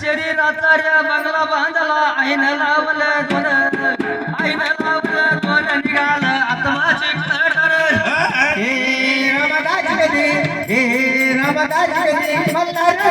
शरीराचा रे बंगला बांधला आईन लावलं दोन आईन लावलं दोन निघालं आत्माची तटर हे रमदाजी हे रमदाजी मल्ला रे.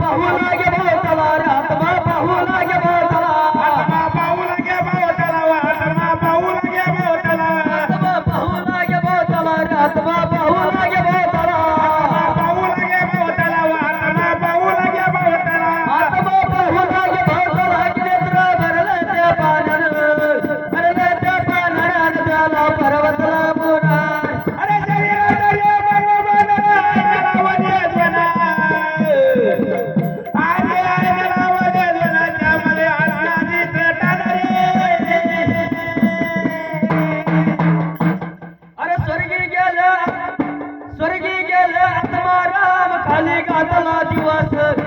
bahuna gibi yatalara गाजला दिवस